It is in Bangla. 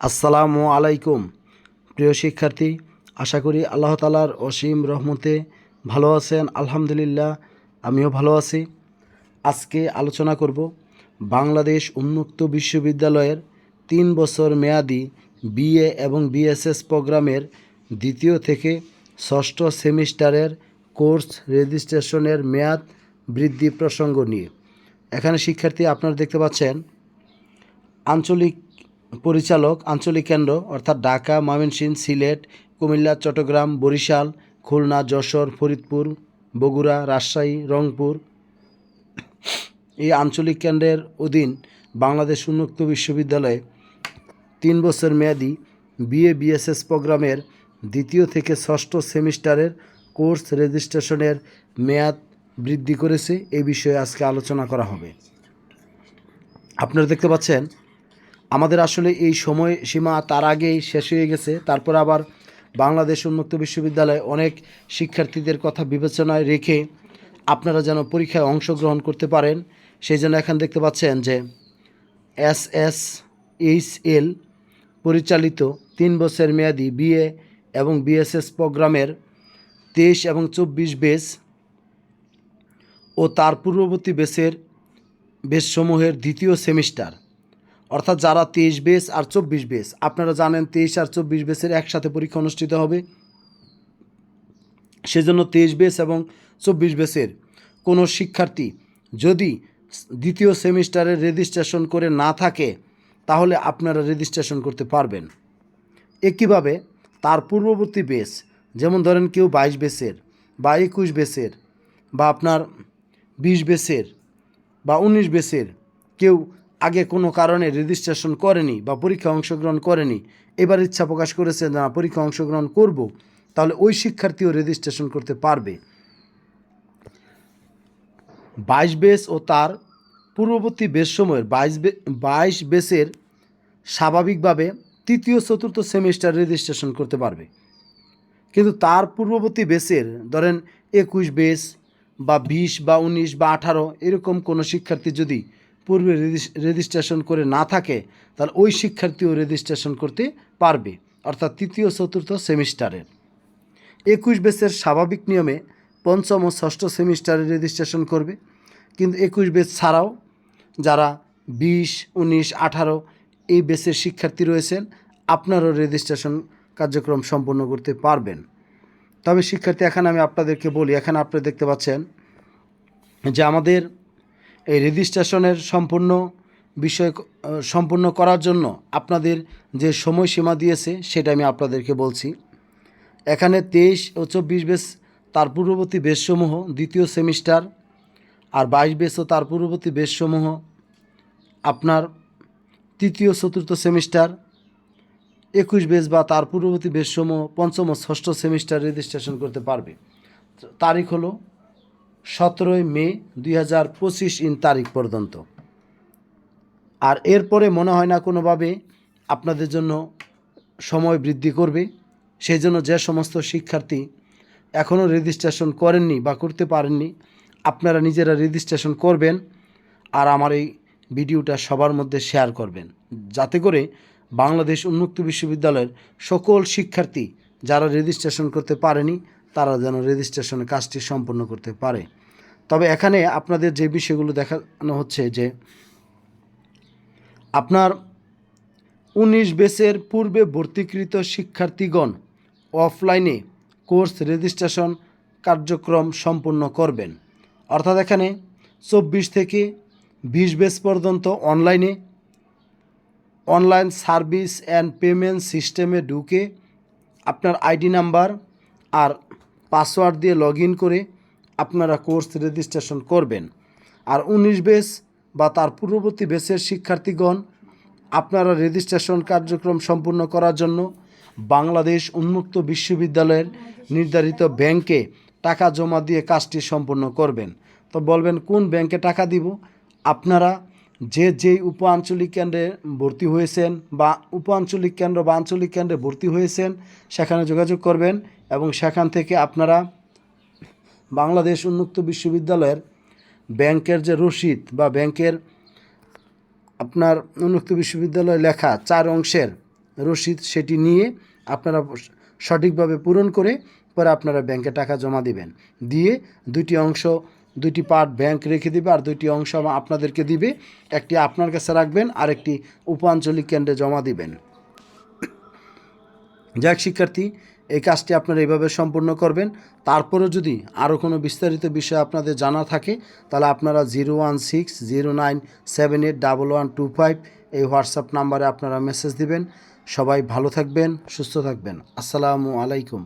আসসালামু আলাইকুম। প্রিয় শিক্ষার্থী, আশা করি আল্লাহ তালার অসীম রহমতে ভালো আছেন, আলহামদুলিল্লাহ, আমিও ভালো আছি। আজকে আলোচনা করব বাংলাদেশ উন্মুক্ত বিশ্ববিদ্যালয়ের তিন বছর মেয়াদি বিএ এবং বিএসএস প্রোগ্রামের দ্বিতীয় থেকে ষষ্ঠ সেমিস্টারের কোর্স রেজিস্ট্রেশনের মেয়াদ বৃদ্ধি প্রসঙ্গ নিয়ে। এখানে শিক্ষার্থী আপনারা দেখতে পাচ্ছেন, আঞ্চলিক পরিচালক আঞ্চলিক কেন্দ্র, অর্থাৎ ঢাকা, ময়মনসিংহ, সিলেট, কুমিল্লা, চট্টগ্রাম, বরিশাল, খুলনা, যশোর, ফরিদপুর, বগুড়া, রাজশাহী, রংপুর। এই আঞ্চলিক কেন্দ্রের অধীন বাংলাদেশ উন্মুক্ত বিশ্ববিদ্যালয়ে তিন বছর মেয়াদি বিএ, বিএসএস প্রোগ্রামের দ্বিতীয় থেকে ষষ্ঠ সেমিস্টারের কোর্স রেজিস্ট্রেশনের মেয়াদ বৃদ্ধি করেছে। এই বিষয়ে আজকে আলোচনা করা হবে। আপনারা দেখতে পাচ্ছেন আমাদের আসলে এই সময় সীমা তার আগেই শেষ হয়ে গেছে। তারপর আবার বাংলাদেশ উন্মুক্ত বিশ্ববিদ্যালয়ে অনেক শিক্ষার্থীদের কথা বিবেচনায় রেখে আপনারা যেন পরীক্ষায় অংশগ্রহণ করতে পারেন। সেই জন্য এখন দেখতে পাচ্ছেন যে এস এস এইচ এল পরিচালিত তিন বছর মেয়াদি বিএ এবং বিএসএস প্রোগ্রামের তেইশ এবং চব্বিশ বেস ও তার পূর্ববর্তী বেসের বেসসমূহের দ্বিতীয় সেমিস্টার। অর্থাৎ যারা তেইশ বেস আর চব্বিশ বেস, আপনারা জানেন তেইশ আর চব্বিশ বেসের একসাথে পরীক্ষা অনুষ্ঠিত হবে। সেজন্য তেইশ বেস এবং চব্বিশ বেসের কোনো শিক্ষার্থী যদি দ্বিতীয় সেমিস্টারে রেজিস্ট্রেশন করে না থাকে, তাহলে আপনারা রেজিস্ট্রেশন করতে পারবেন। একইভাবে তার পূর্ববর্তী বেস, যেমন ধরেন কেউ বাইশ বেসের বা একুশ বেসের বা আপনার বিশ বেসের বা উনিশ বেসের কেউ আগে কোনো কারণে রেজিস্ট্রেশন করেনি বা পরীক্ষা অংশগ্রহণ করেনি, এবার ইচ্ছা প্রকাশ করেছে না পরীক্ষা অংশগ্রহণ করব, তাহলে ওই শিক্ষার্থীও রেজিস্ট্রেশন করতে পারবে। বাইশ বেস ও তার পূর্ববর্তী বেস সময়ের বাইশ বাইশ বেসের স্বাভাবিকভাবে তৃতীয়, চতুর্থ সেমিস্টার রেজিস্ট্রেশন করতে পারবে। কিন্তু তার পূর্ববর্তী বেসের ধরেন একুশ বেস বা বিশ বা উনিশ বা আঠারো এরকম কোনো শিক্ষার্থী যদি পূর্বে রেজিস্ট্রেশন করে না থাকে, তাহলে ওই শিক্ষার্থীও রেজিস্ট্রেশন করতে পারবে। অর্থাৎ তৃতীয়, চতুর্থ সেমিস্টারের একুশ বেসের স্বাভাবিক নিয়মে পঞ্চম ও ষষ্ঠ সেমিস্টারে রেজিস্ট্রেশন করবে। কিন্তু একুশ বেস ছাড়াও যারা বিশ, উনিশ, আঠারো এই বেসের শিক্ষার্থী রয়েছেন, আপনারও রেজিস্ট্রেশন কার্যক্রম সম্পন্ন করতে পারবেন। তবে শিক্ষার্থী, এখানে আমি আপনাদেরকে বলি, এখানে আপনারা দেখতে পাচ্ছেন যে আমাদের এই রেজিস্ট্রেশনের সম্পূর্ণ বিষয় সম্পূর্ণ করার জন্য আপনাদের যে সময়সীমা দিয়েছে, সেটা আমি আপনাদেরকে বলছি। এখানে তেইশ ও চব্বিশ বেস, তার পূর্ববর্তী বেশসমূহ দ্বিতীয় সেমিস্টার, আর বাইশ বেস ও তার পূর্ববর্তী বেশসমূহ আপনার তৃতীয়, চতুর্থ সেমিস্টার, একুশ বেস বা তার পূর্ববর্তী বেশসমূহ পঞ্চম ও ষষ্ঠ সেমিস্টার রেজিস্ট্রেশন করতে পারবে। তারিখ হলো সতেরোই মে দুই হাজার পঁচিশ ইন তারিখ পর্যন্ত। আর এরপরে মনে হয় না কোনোভাবে আপনাদের জন্য সময় বৃদ্ধি করবে, সেই জন্য যে সমস্ত শিক্ষার্থী এখনও রেজিস্ট্রেশন করেননি বা করতে পারেননি, আপনারা নিজেরা রেজিস্ট্রেশন করবেন আর আমার এই ভিডিওটা সবার মধ্যে শেয়ার করবেন। যাতে করে বাংলাদেশ উন্মুক্ত বিশ্ববিদ্যালয়ের সকল শিক্ষার্থী যারা রেজিস্ট্রেশন করতে পারেনি, তারা যেন রেজিস্ট্রেশনের কাজটি সম্পন্ন করতে পারে। তবে এখানে আপনাদের যে বিষয়গুলো দেখানো হচ্ছে যে আপনার উনিশ বেসের পূর্বে ভর্তিকৃত শিক্ষার্থীগণ অফলাইনে কোর্স রেজিস্ট্রেশন কার্যক্রম সম্পূর্ণ করবেন। অর্থাৎ এখানে চব্বিশ থেকে বিশ বেস পর্যন্ত অনলাইনে অনলাইন সার্ভিস অ্যান্ড পেমেন্ট সিস্টেমে ঢুকে আপনার আইডি নাম্বার আর পাসওয়ার্ড দিয়ে লগ করে আপনারা কোর্স রেজিস্ট্রেশন করবেন। আর উনিশ বেস বা তার পূর্ববর্তী বেসের শিক্ষার্থীগণ, আপনারা রেজিস্ট্রেশন কার্যক্রম সম্পূর্ণ করার জন্য বাংলাদেশ উন্মুক্ত বিশ্ববিদ্যালয়ের নির্ধারিত ব্যাংকে টাকা জমা দিয়ে কাজটি সম্পূর্ণ করবেন। তো বলবেন, কোন ব্যাংকে টাকা দিব? আপনারা যে যেই উপ আঞ্চলিক কেন্দ্রে ভর্তি হয়েছেন বা উপ আঞ্চলিক কেন্দ্র বা আঞ্চলিক কেন্দ্রে ভর্তি হয়েছেন, সেখানে যোগাযোগ করবেন এবং সেখান থেকে আপনারা বাংলাদেশ উন্মুক্ত বিশ্ববিদ্যালয়ের ব্যাংকের যে রসিদ বা ব্যাংকের আপনার উন্মুক্ত বিশ্ববিদ্যালয়ে লেখা চার অংশের রসিদ সেটি নিয়ে আপনারা সঠিকভাবে পূরণ করে পরে আপনারা ব্যাংকে টাকা জমা দিবেন। দিয়ে দুইটি অংশ, দুইটি পার্ট ব্যাংক রেখে দিবে আর দুইটি অংশ আপনাদেরকে দিবে। একটি আপনার কাছে রাখবেন আর একটি উপ আঞ্চলিক কেন্দ্রে জমা দিবেন। যাক শিক্ষার্থী এই কাজটি আপনারা এইভাবে সম্পূর্ণ করবেন। তারপরে যদি আরও কোনো বিস্তারিত বিষয় আপনাদের জানা থাকে, তাহলে আপনারা zero one six, zero nine, seven eight, double one two five এই হোয়াটসঅ্যাপ নাম্বারে আপনারা মেসেজ দিবেন। সবাই ভালো থাকবেন, সুস্থ থাকবেন। আসসালামু আলাইকুম।